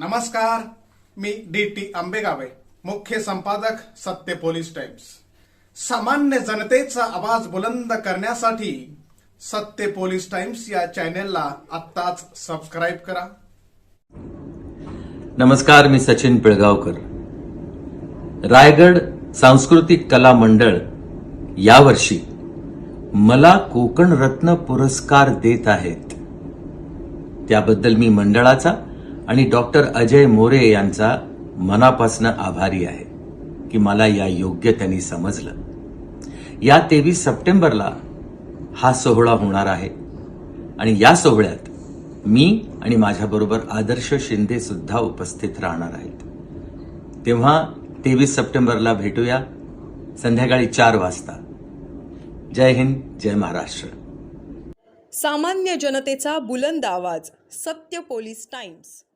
नमस्कार मी D T आंबेगावे मुख्य संपादक सत्य पोलीस टाइम्स. सामान्य जनतेचा आवाज बुलंद करण्यासाठी सत्य पोलीस टाइम्स या चॅनेलला आत्ताच सबस्क्राईब करा. नमस्कार मी सचिन पिळगावकर. रायगड सांस्कृतिक कला मंडळ यावर्षी मला कोकण रत्न पुरस्कार देत आहेत. त्याबद्दल मी मंडळाचा आणि डॉक्टर अजय मोरे यांचा मनापासून आभारी आहे की मला या योग्य त्यांनी समजलं. या तेवीस सप्टेंबरला हा सोहळा होणार आहे. आणि या सोहळ्यात मी आणि माझ्याबरोबर आदर्श शिंदे सुद्धा उपस्थित राहणार आहेत. तेव्हा तेवीस सप्टेंबरला भेटूया संध्याकाळी चार वाजता. जय हिंद जय महाराष्ट्र. सामान्य जनतेचा बुलंद आवाज सत्य पोलीस टाइम्स.